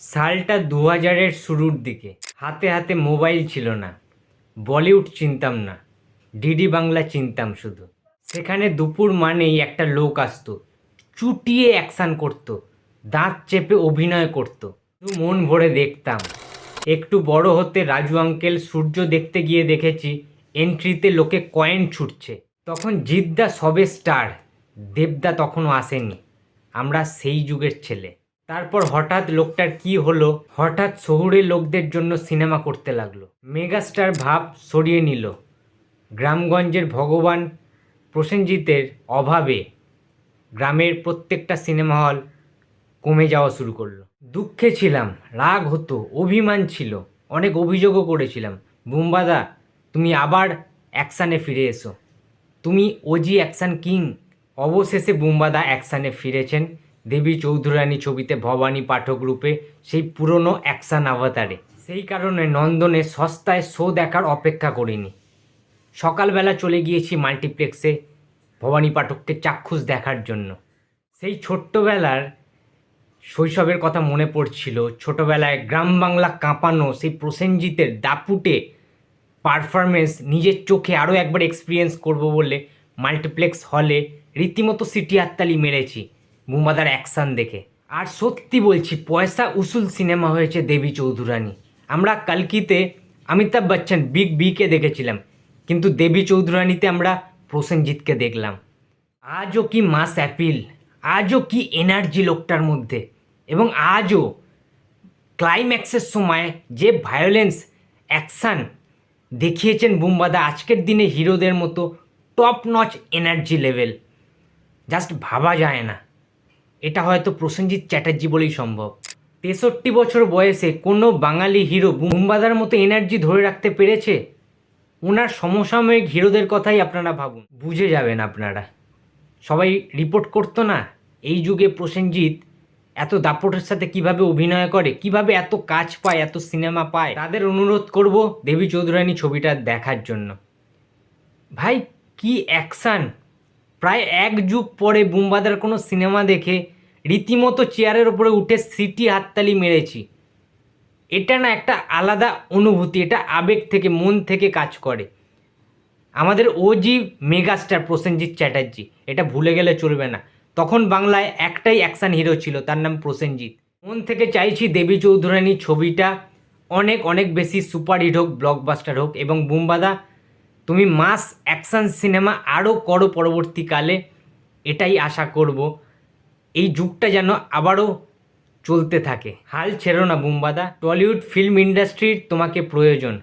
সালটা দু হাজারের শুরুর দিকে। হাতে হাতে মোবাইল ছিল না। বলিউড চিনতাম না। ডিডি বাংলা চিনতাম শুধু। সেখানে দুপুর মানেই একটা লোক আসতো। চুটিয়ে অ্যাকশান করতো। দাঁত চেপে অভিনয় করতো। মন ভরে দেখতাম। একটু বড় হতে রাজু আঙ্কেল সূর্য দেখতে গিয়ে দেখেছি এন্ট্রিতে লোকে কয়েন ছুটছে। তখন জিদ্দা সবে স্টার দেবদা তখনও আসেনি। আমরা সেই যুগের ছেলে। তারপর হঠাৎ লোকটার কি হলো? হঠাৎ শহুরে লোকদের জন্য সিনেমা করতে লাগল। মেগাস্টার ভাব সরিয়ে নিল। গ্রামগঞ্জের ভগবান প্রসেনজিতের অভাবে গ্রামের প্রত্যেকটা সিনেমা হল কমে যাওয়া শুরু করল। দুঃখে ছিলাম, রাগ হতো, অভিমান ছিল, অনেক অভিযোগও করেছিলাম। বুম্বাদা, তুমি আবার অ্যাকশানে ফিরে এসো। তুমি ওজি অ্যাকশান কিং, অবশেষে বুম্বাদা অ্যাকশানে ফিরেছেন। দেবী চৌধুরানী ছবিতে ভবানী পাঠক রূপে সেই পুরনো অ্যাকশান আভাতারে সেই কারণে নন্দনে সস্তায় শো দেখার অপেক্ষা করিনি। সকালবেলা চলে গিয়েছি মাল্টিপ্লেক্সে ভবানী পাঠককে চাক্ষুষ দেখার জন্য। সেই ছোট্টবেলার শৈশবের কথা মনে পড়ছিল। ছোটবেলায় গ্রাম বাংলা কাঁপানো সেই প্রসেনজিতের দাপুটে পারফরমেন্স নিজের চোখে আরও একবার এক্সপিরিয়েন্স করব বলে মাল্টিপ্লেক্স হলে রীতিমতো সিটি হাততালি মেরেছি। বুমাদার অ্যাকশান দেখে। আর সত্যি বলছি, পয়সা উসুল সিনেমা হয়েছে দেবী চৌধুরানী। আমরা কালকিতে অমিতাভ বচ্চন বিগ বিকে দেখেছিলাম, কিন্তু দেবী চৌধুরানীতে আমরা প্রসেনজিৎকে দেখলাম। আজও কি মাস অ্যাপিল, আজও কি এনার্জি লোকটার মধ্যে, এবং আজও ক্লাইম্যাক্সের সময় যে ভায়োলেন্স অ্যাকশান দেখিয়েছেন বুম্বাদা, আজকের দিনে হিরোদের মতো top notch energy level just ভাবা যায় না। এটা হয়তো প্রসেনজিৎ চ্যাটার্জি বলেই সম্ভব। তেষট্টি বছর বয়সে কোনো বাঙালি হিরো বুম্বাদার মতো এনার্জি ধরে রাখতে পেরেছে? ওনার সমসাময়িক হিরোদের কথাই আপনারা ভাবুন। বুঝে যাবেন আপনারা। সবাই রিপোর্ট করতো না? এই যুগে প্রসেনজিৎ এত দাপটের সাথে কীভাবে অভিনয় করে, কীভাবে এত কাজ পায়, এত সিনেমা পায়? তাদের অনুরোধ করব দেবী চৌধুরানী ছবিটা দেখার জন্য। ভাই, কি অ্যাকশান? প্রায় এক যুগ পরে বুম্বাদার কোনো সিনেমা দেখে রীতিমতো চেয়ারের ওপরে উঠে সিটি হাততালি মেরেছি। এটা না একটা আলাদা অনুভূতি, এটা আবেগ থেকে, মন থেকে কাজ করে। আমাদের ওজি মেগাস্টার প্রসেনজিৎ চ্যাটার্জি, এটা ভুলে গেলে চলবে না। তখন বাংলায় একটাই অ্যাকশান হিরো ছিল, তার নাম প্রসেনজিৎ। মন থেকে চাইছি দেবী চৌধুরানী ছবিটা অনেক অনেক বেশি সুপারহিট হোক, ব্লকবাস্টার হোক এবং বুম্বাদা তুমি মাস অ্যাকশান সিনেমা আরও করো পরবর্তীকালে, এটাই আশা করব। এই যুগটা যেন আবারও চলতে থাকে। হাল ছেড়ো না বুম্বাদা। টলিউড ফিল্ম ইন্ডাস্ট্রির তোমাকে প্রয়োজন।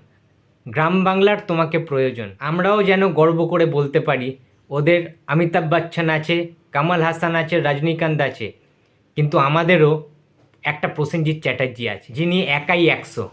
গ্রাম বাংলার তোমাকে প্রয়োজন। আমরাও যেন গর্ব করে বলতে পারি, ওদের অমিতাভ বচ্চন আছে, কামাল হাসান আছে, রজনীকান্ত আছে। কিন্তু আমাদেরও একটা প্রসেনজিৎ চ্যাটার্জি আছে, যিনি একাই একশো।